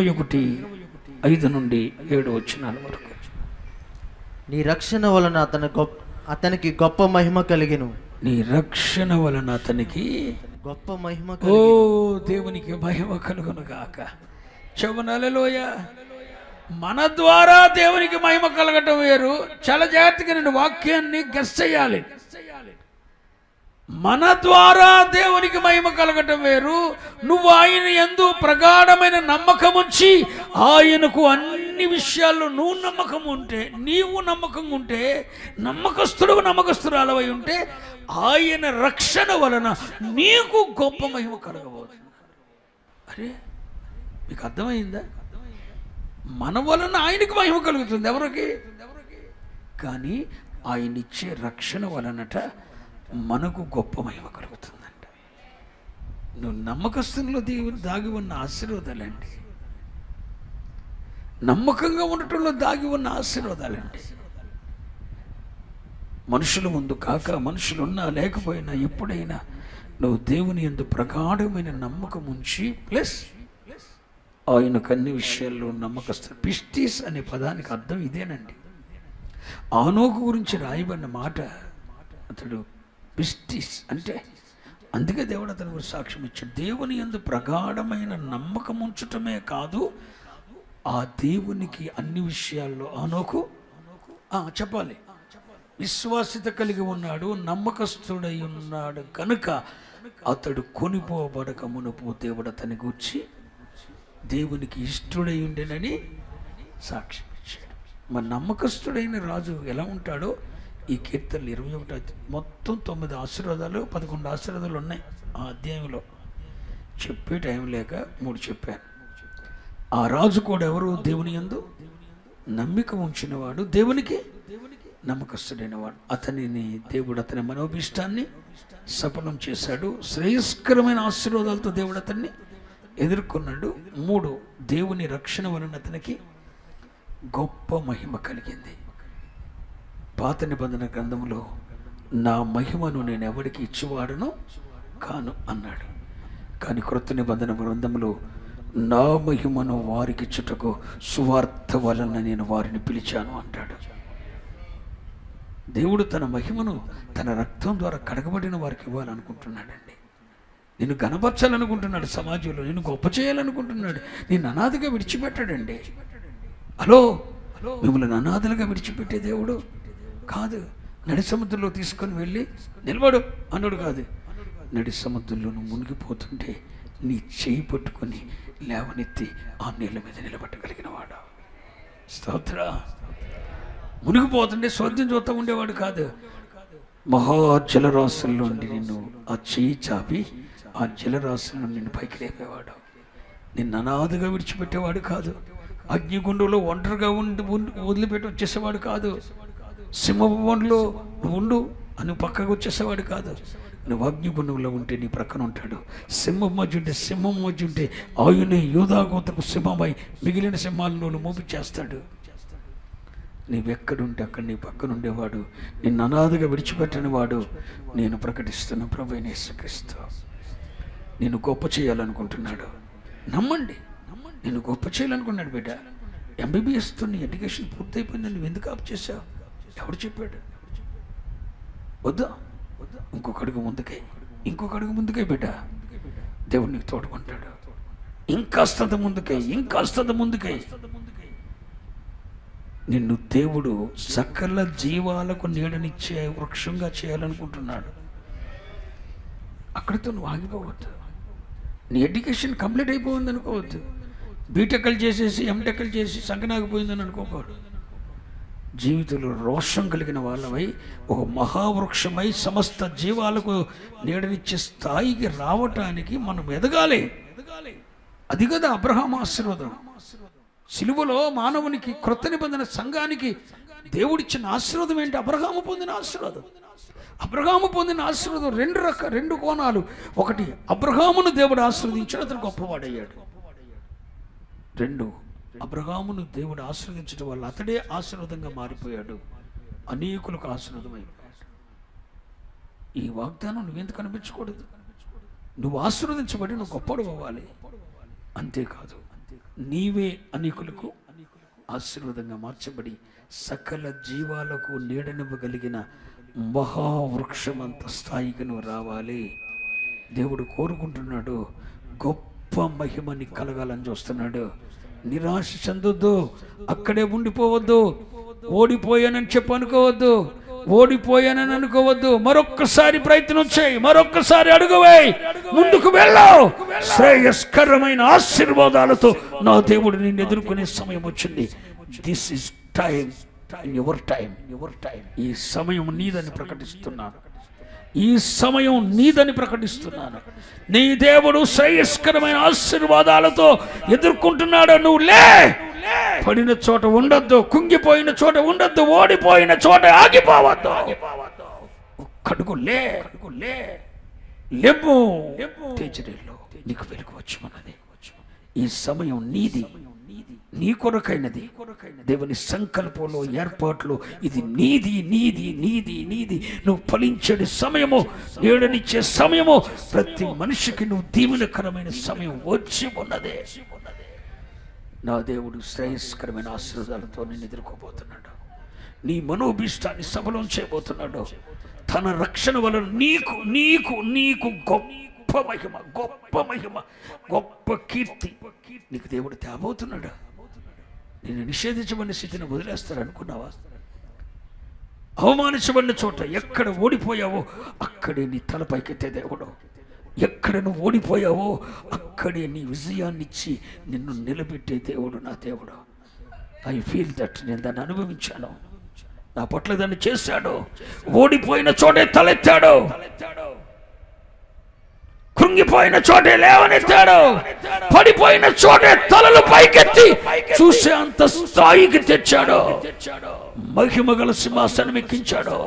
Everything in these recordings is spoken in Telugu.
ఇరవై ఒకటి ఐదు నుండి ఏడు వచ్చినాల వరకు. నీ రక్షణ వలన అతని గొప్ప అతనికి గొప్ప మహిమ కలిగెను. నీ రక్షణ వలన అతనికి గొప్ప మహిమ ఓ దేవునికి మహిమ కలుగును గాక. చవనలలోయ మన ద్వారా దేవునికి మహిమ కలగటం వేరు. చాలా జాగ్రత్తగా నేను వాక్యాన్ని గెస్ చేయాలి. మన ద్వారా దేవునికి మహిమ కలగటం వేరు. నువ్వు ఆయన ఎందు ప్రగాఢమైన నమ్మకం ఉంచి ఆయనకు అన్ని విషయాల్లో నువ్వు నమ్మకం ఉంటే నీవు నమ్మకం ఉంటే నమ్మకస్తుడు నమ్మకస్తురాలవై ఉంటే ఆయన రక్షణ వలన నీకు గొప్ప మహిమ కలగబోతుంది అరే మీకు అర్థమైందా? మన వలన ఆయనకు మహిమ కలుగుతుంది ఎవరికి? కానీ ఆయన ఇచ్చే రక్షణ వలనట మనకు గొప్ప మహిమ కలుగుతుందంట. నువ్వు నమ్మకస్తుల్లో దేవుని దాగి ఉన్న ఆశీర్వాదాలండి. నమ్మకంగా ఉండటంలో దాగి ఉన్న ఆశీర్వాదాలండి. మనుషుల ముందు కాక మనుషులు ఉన్నా లేకపోయినా ఎప్పుడైనా నువ్వు దేవుని ఎందు ప్రగాఢమైన నమ్మకం ఉంచి ప్లస్ ఆయనకు అన్ని విషయాల్లో నమ్మకస్తు పిస్టీస్ అనే పదానికి అర్థం ఇదేనండి. ఆనోకు గురించి రాయబడిన మాట అతడు పిస్టిస్ అంటే అందుకే దేవుడు అతని గురించి సాక్ష్యం ఇచ్చాడు. దేవుని ఎందు ప్రగాఢమైన నమ్మకం ఉంచటమే కాదు ఆ దేవునికి అన్ని విషయాల్లో ఆనోకు చెప్పాలి. విశ్వాసిత కలిగి ఉన్నాడు నమ్మకస్తుడై ఉన్నాడు కనుక అతడు కొనిపోబడక మునుపు దేవుడు అతని గూర్చి దేవునికి ఇష్టడై ఉండేనని సాక్ష్యం ఇచ్చాడు. మరి నమ్మకస్తుడైన రాజు ఎలా ఉంటాడో ఈ కీర్తనలు ఇరవై ఒకటి మొత్తం తొమ్మిది ఆశీర్వాదాలు పదకొండు ఆశీర్వాదాలు ఉన్నాయి ఆ అధ్యాయంలో. చెప్పే టైం లేక మూడు చెప్పాను. ఆ రాజు కూడా ఎవరు? దేవుని యందు నమ్మిక ఉంచినవాడు. దేవునికి నమ్మకస్తుడైన వాడు అతనిని దేవుడు అతని మనోభిష్టాన్ని సఫలం చేశాడు. శ్రేయస్కరమైన ఆశీర్వాదాలతో దేవుడు అతన్ని ఎదుర్కొన్నాడు. మూడు దేవుని రక్షణ వలన అతనికి గొప్ప మహిమ కలిగింది. పాత నిబంధన గ్రంథంలో నా మహిమను నేను ఎవరికి ఇచ్చివాడను కాను అన్నాడు. కానీ క్రొత్త నిబంధన గ్రంథంలో నా మహిమను వారికి ఇచ్చుటకు సువార్త వలన నేను వారిని పిలిచాను అంటాడు. దేవుడు తన మహిమను తన రక్తం ద్వారా కడగబడిన వారికి ఇవ్వాలనుకుంటున్నాడండి. నేను గనపరచాలనుకుంటున్నాడు సమాజంలో నేను గొప్ప చేయాలనుకుంటున్నాడు నేను అనాథగా విడిచిపెట్టాడండి. హలో మిమ్మల్ని అనాథలుగా విడిచిపెట్టే దేవుడు కాదు. నడి సముద్రంలో తీసుకొని వెళ్ళి నిలబడు. అన్నాడు కాదు. నడి సముద్రంలో నువ్వు మునిగిపోతుంటే నీ చేయి పట్టుకొని లేవనెత్తి ఆ నీళ్ళ మీద నిలబెట్టగలిగిన వాడు. స్తోత్ర. మునిగిపోతుంటే స్వర్గం చూస్తూ ఉండేవాడు కాదు. మహా జలరాశుల్లో నిన్ను ఆ చేయి చాపి ఆ జలరాశులను నిన్ను పైకి లేపేవాడు. నిన్ను అనాథగా విడిచిపెట్టేవాడు కాదు. అగ్నిగుండంలో ఒంటరిగా ఉండి వదిలిపెట్టి వచ్చేసేవాడు కాదు. సింహభవన్లో నువ్వు ఉండు. అని పక్కకు వచ్చేసేవాడు కాదు. నువ్వు అగ్నిగుణంలో ఉంటే నీ ప్రక్కన ఉంటాడు. సింహం మధ్య ఉంటే సింహం మధ్య ఉంటే ఆయునే యోధాగోత్రకు సింహమై మిగిలిన సింహాలను మోపించేస్తాడు నీవెక్కడుంటే అక్కడ నీ పక్కన ఉండేవాడు. నిన్ను అనాథగా విడిచిపెట్టని వాడు నేను ప్రకటిస్తున్న ప్రభు నేసుక్రీస్తు నేను గొప్ప చేయాలనుకుంటున్నాడు. నమ్మండి. నేను గొప్ప చేయాలనుకున్నాడు బిడ్డ. ఎంబీబీఎస్తో నీ ఎడ్యుకేషన్ పూర్తయిపోయిందని నువ్వు ఎందుకు ఆప్ చేసావు ఎవడు చెప్పాడు? వద్దా. ఇంకొక అడుగు ముందుకే. ఇంకొక అడుగు ముందుకే బిడ్డ. దేవుడు నీకు తోడుకుంటాడు. ఇంకాస్తంత ముందుకే ఇంకాస్తంత ముందుకే. నిన్ను దేవుడు సకల జీవాలకు నీడనిచ్చే వృక్షంగా చేయాలనుకుంటున్నాడు. అక్కడితో నువ్వు ఆగిపోవద్దు. నీ ఎడ్యుకేషన్ కంప్లీట్ అయిపోయింది అనుకోవద్దు బీటెక్లు చేసేసి ఎంటెక్కలు చేసి సంకనాగిపోయిందని అనుకోకూడదు. జీవితంలో రోషం కలిగిన వాళ్ళమై ఒక మహావృక్షమై సమస్త జీవాలకు నీడనిచ్చే స్థాయికి రావటానికి మనం ఎదగాలి. ఎదగాలి అది కదా అబ్రహాం ఆశీర్వాదం. సిలువలో మానవునికి క్రొత్త నిబంధన సంఘానికి దేవుడిచ్చిన ఆశీర్వాదం ఏంటి? అబ్రహాము పొందిన ఆశీర్వాదం. అబ్రహాము పొందిన ఆశీర్వాదం రెండు రక రెండు కోణాలు. ఒకటి అబ్రహామును దేవుడు ఆశీర్వదించాడు అతను గొప్పవాడయ్యాడు. రెండు అబ్రహామును దేవుడు ఆశీర్వదించడం వల్ల అతడే ఆశీర్వాదంగా మారిపోయాడు. అనేకులకు ఆశీర్వాదం ఈ వాగ్దానం నువ్వెందుకు కనిపించకూడదు? నువ్వు ఆశీర్వదించబడి నువ్వు గొప్పడు అవ్వాలి. అంతేకాదు నీవే అనేకులకు ఆశీర్వాదంగా మార్చబడి సకల జీవాలకు నీడనివ్వగలిగిన మహావృక్షమంత స్థాయికి నువ్వు రావాలి. దేవుడు కోరుకుంటున్నాడు గొప్ప మహిమని కలగాలని చూస్తున్నాడు. నిరాశ చెందొద్దు. అక్కడే ఉండిపోవద్దు. ఓడిపోయానని చెప్పు అనుకోవద్దు. ఓడిపోయానని అనుకోవద్దు. మరొక్కసారి ప్రయత్నం చేయి. మరొక్కసారి అడుగువేయి. ముందుకు వెళ్ళావు శ్రేయస్కరమైన ఆశీర్వాదాలతో నా దేవుడు నిన్ను ఎదుర్కొనే సమయం వచ్చింది. This is time your time your time ఈ సమయం నీదని ప్రకటిస్తున్నాను ఈ సమయం నీదని ప్రకటిస్తున్నాను. నీ దేవుడు శ్రేయస్కరమైన ఆశీర్వాదాలతో ఎదుర్కొంటున్నాడు. నువ్వు లే! పడిన చోట ఉండొద్దు కుంగిపోయిన చోట ఉండొద్దు ఓడిపోయిన చోట ఆగిపోవద్దు. ఒక్కడుగు లే! లే తేజరీలో నీకు వెలుగు వచ్చమన్నది. ఈ సమయం నీది. నీ కొరకైనది. దేవుని సంకల్పంలో ఏర్పాట్లు ఇది నీది నీది నీది నీది. నువ్వు ఫలించని సమయము ఏడనిచ్చే సమయము ప్రతి మనిషికి నువ్వు దీవెనకరమైన సమయం వచ్చి ఉన్నదే. నా దేవుడు శ్రేయస్కరమైన ఆశీర్వాదాలతో నేను ఎదుర్కోబోతున్నాడు. నీ మనోభీష్టాన్ని సఫలం చేయబోతున్నాడు. తన రక్షణ వలన నీకు నీకు నీకు గొప్ప గొప్ప మహిమ గొప్ప మహిమ గొప్ప కీర్తి. నీకు దేవుడు తేబోతున్నాడు? నేను నిషేధించబడిన స్థితిని వదిలేస్తాడు అనుకున్నావా అవమానించబడిన చోట ఎక్కడ ఓడిపోయావో అక్కడే నీ తలపైకెత్తే దేవుడు. ఎక్కడ నువ్వు ఓడిపోయావో అక్కడే నీ విజయాన్నిచ్చి నిన్ను నిలబెట్టే దేవుడు నా దేవుడు. ఐ ఫీల్ దట్ నేను దాన్ని అనుభవించాను. నా పట్ల దాన్ని చేశాడు. ఓడిపోయిన చోటే తలెత్తాడు. కృంగిపోయిన చోటే లేవనెత్తాడు. పడిపోయిన చోటే తలలు పైకెత్తి చూసే అంత స్థాయికి తెచ్చాడు. మహిమ గల సింహాసనం ఎక్కించాడు.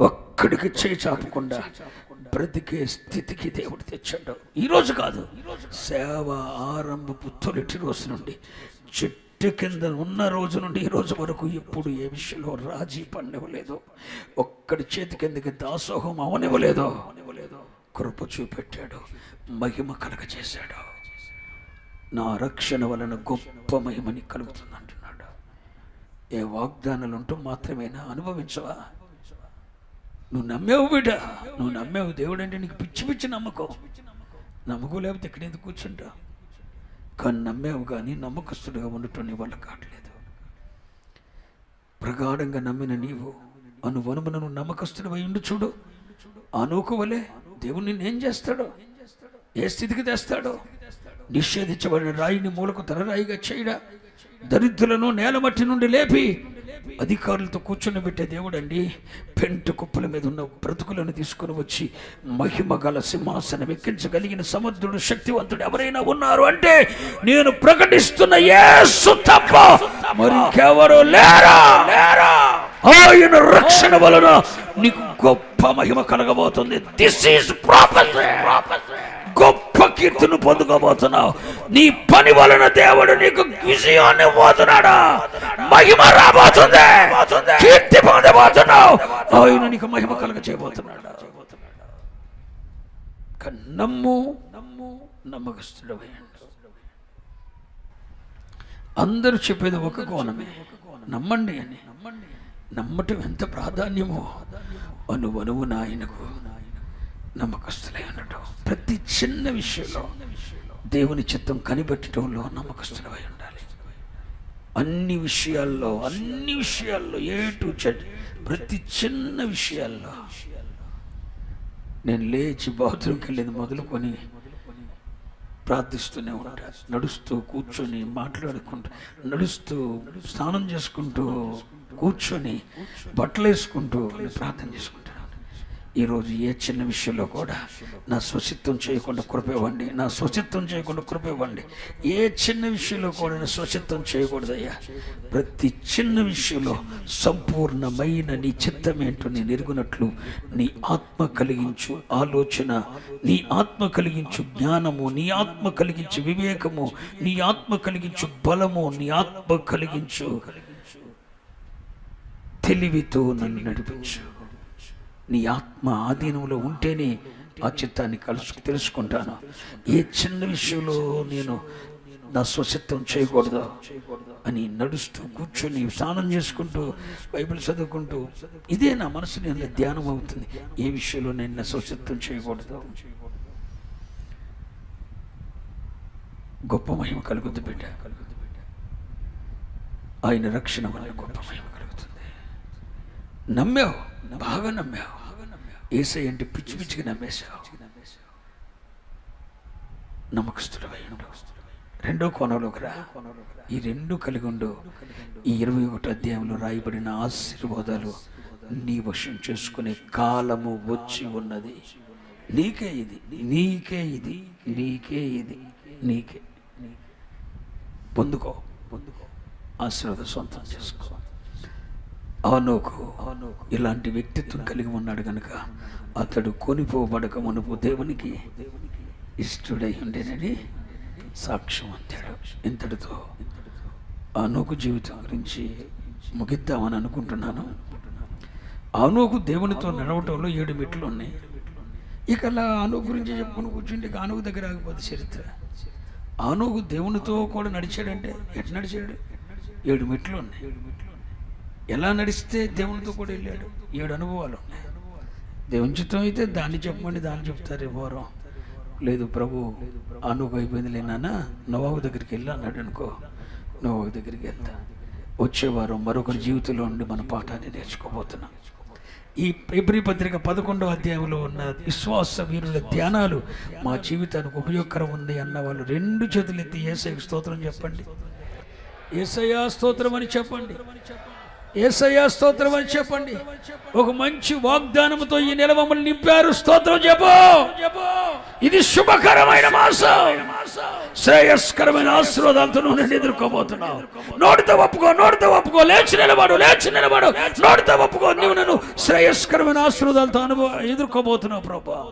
ఒక్కడికి చేయి చాపకుండా బ్రతికే స్థితికి దేవుడు తెచ్చాడు. ఈ రోజు కాదు సేవ ఆరంభపు తొలిటి రోజు నుండి చెట్టు కింద ఉన్న రోజు నుండి ఈ రోజు వరకు ఎప్పుడు ఏ విషయంలో రాజీ పడినవ్వలేదు ఒక్కడి చేతి కిందకి దాసోహం అవనివ్వలేదో. అవనివ్వలేదో కృప చూపెట్టాడు. మహిమ కలగజేశాడు. నా రక్షణ వలన గొప్ప మహిమని కలుగుతుంది అంటున్నాడు ఏ వాగ్దానాలు ఉంటూ మాత్రమేనా అనుభవించవా? నువ్వు నమ్మేవు బిడ్డ. నువ్వు నమ్మేవు దేవుడు అంటే నీకు పిచ్చి పిచ్చి నమ్మకం. నమ్మకం లేకపోతే ఇక్కడ ఎందుకు కూర్చుంటా కానీ నమ్మేవు కానీ నమ్మకస్తుడిగా ఉండటం నీ వల్ల కావట్లేదు. ప్రగాఢంగా నమ్మిన నీవు అనువనుమున నువ్వు నమ్మకస్తుడివై ఉండి చూడు. అనుకోవలే దేవుడు నిన్ను ఏం చేస్తాడో? ఏ స్థితికి తెస్తాడో? నిషేధించబడిన రాయిని మూలకు తలరాయిగా చేయడా? దరిద్రులను నేల మట్టి నుండి లేపి అధికారులతో కూర్చొని పెట్టే దేవుడండి పెంట కుప్పల మీద ఉన్న బ్రతుకులను తీసుకొని వచ్చి మహిమ గల సింహాసనం ఎక్కించగలిగిన సముద్రుడు శక్తివంతుడు ఎవరైనా ఉన్నారు అంటే నేను ప్రకటిస్తున్న యేసు తప్ప మరికెవరు లేరా? లేరా ఆయన రక్షణ వలన నీకు గొప్ప మహిమ కలగబోతుంది. దిస్ ఈస్ ప్రాపర్ ప్రాపర్ కీర్తిని పొందుకోబోతున్నావు. నీ పని వలన దేవుడు నీకు విజయాన్ని పోతున్నాడా మహిమ రాబోతుంది. కీర్తి పొందబోతున్నావు. ఆయన నీకు మహిమ కలుగ చేయబోతున్నాడు నమ్ము నమ్ము నమ్మకస్తుడు అందరూ చెప్పేది ఒక కోణమే. నమ్మండి అని. నమ్మండి నమ్మటం ఎంత ప్రాధాన్యమో? అనువనువు నాయనకు. నమ్మకస్తులై ఉండటం. ప్రతి చిన్న విషయంలో దేవుని చిత్తం కనిపెట్టడంలో నమ్మకస్తులై ఉండాలి. అన్ని విషయాల్లో అన్ని విషయాల్లో ఏ టు జెడ్ ప్రతి చిన్న విషయాల్లో నేను లేచి బాత్రూమ్కి వెళ్ళేది మొదలుకొని ప్రార్థిస్తూనే ఉంటాను నడుస్తూ కూర్చొని మాట్లాడుకుంటూ నడుస్తూ స్నానం చేసుకుంటూ కూర్చొని బట్టలు వేసుకుంటూ ప్రార్థన చేసుకుంటాను ఈరోజు ఏ చిన్న విషయంలో కూడా నా స్వచిత్వం చేయకుండా కృపివ్వండి నా స్వచిత్వం చేయకుండా కృపివ్వండి. ఏ చిన్న విషయంలో కూడా నేను స్వచిత్వం చేయకూడదయ్యా. ప్రతి చిన్న విషయంలో సంపూర్ణమైన నీ చిత్తం ఏంటో నేను ఎరుగునట్లు నీ ఆత్మ కలిగించు ఆలోచన నీ ఆత్మ కలిగించు జ్ఞానము నీ ఆత్మ కలిగించు వివేకము నీ ఆత్మ కలిగించు బలము నీ ఆత్మ కలిగించు తెలివితో నన్ను నడిపించు. నీ ఆత్మ ఆధీనంలో ఉంటేనే ఆ చిత్తాన్ని కలుసు తెలుసుకుంటాను. ఏ చిన్న విషయంలో నేను నా స్వచిత్తం చేయకూడదు అని నడుస్తూ కూర్చొని స్నానం చేసుకుంటూ బైబిల్ చదువుకుంటూ ఇదే నా మనసుని అంత ధ్యానం అవుతుంది. ఏ విషయంలో నేను నా స్వచిత్తం చేయకూడదు? గొప్ప మహిమ కలుగుద్ది బిడ్డ. ఆయన రక్షణ వల్ల గొప్ప మహిమ కలుగుతుంది. నమ్మావు? బాగా నమ్మావు. ఏసై అంటే పిచ్చి పిచ్చిగా నమ్మేశావు. నమ్మకస్తుడవై రెండో కోణంలోకి రా. ఈ రెండు కలిగి ఉండు. ఈ ఇరవై ఒకటి అధ్యాయంలో రాయబడిన ఆశీర్వాదాలు నీ వశం చేసుకునే కాలము వచ్చి ఉన్నది. నీకే ఇది. నీకే ఇది. నీకే ఇది. నీకే. పొందుకో. పొందుకో ఆశీర్వాద సొంతం చేసుకో. అవునుకు ఇలాంటి వ్యక్తిత్వం కలిగి ఉన్నాడు కనుక అతడు కొనిపోబడక మునుపు దేవునికి ఇష్టడై ఉండేదని సాక్ష్యం అంటాడు ఇంతటితో అనూకు జీవితం గురించి ముగిద్దామని అనుకుంటున్నాను. అనూకు దేవునితో నడవటంలో ఏడు మెట్లు ఉన్నాయి. ఇక అలా అను గురించి చెప్పుకుని కూర్చుంటే ఇక దగ్గర ఆగిపోతే చరిత్ర. అనుగు దేవునితో కూడా నడిచాడంటే ఎట్లా నడిచాడు? ఏడు మెట్లు ఉన్నాయి. ఎలా నడిస్తే దేవునితో కూడా వెళ్ళాడు. ఏడు అనుభవాలు ఉన్నాయి. దేవుని చిత్తం అయితే దాన్ని చెప్పమండి దాన్ని చెప్తారు వారం లేదు ప్రభు అనుకు అయిపోయింది లేనా నవాబు దగ్గరికి వెళ్ళి అన్నాడు అనుకో నవాబు దగ్గరికి వెళ్తా. వచ్చేవారం మరొకరి జీవితంలో ఉండి మన పాఠాన్ని నేర్చుకోబోతున్నాం. ఈ ఫిబ్రి పత్రిక పదకొండవ అధ్యాయంలో ఉన్న విశ్వాస వీరుల ధ్యానాలు మా జీవితానికి ఉపయోగకరం ఉంది అన్న వాళ్ళు రెండు చేతులు ఎత్తి ఏసఐకి స్తోత్రం చెప్పండి. ఏసయ్యా స్తోత్రం అని చెప్పండి. ఏసయ్యా స్తోత్రం అని చెప్పండి. ఒక మంచి వాగ్దానంతో ఈ నెల మమ్మల్ని నింపారు. స్తోత్రం చెప్పు. ఇది శుభకరమైన మాసం. శ్రేయస్కరమైన ఆశీర్వాదాలతో నువ్వు నేను ఎదుర్కోబోతున్నావు నోటితో ఒప్పుకో నోటితో ఒప్పుకో. లేచి నిలబడు లేచి నిలబడు. నోటితో ఒప్పుకో. నువ్వు నన్ను శ్రేయస్కరమైన ఆశీర్వాదాలతో అనుభవ ఎదుర్కోబోతున్నావు ప్రభా.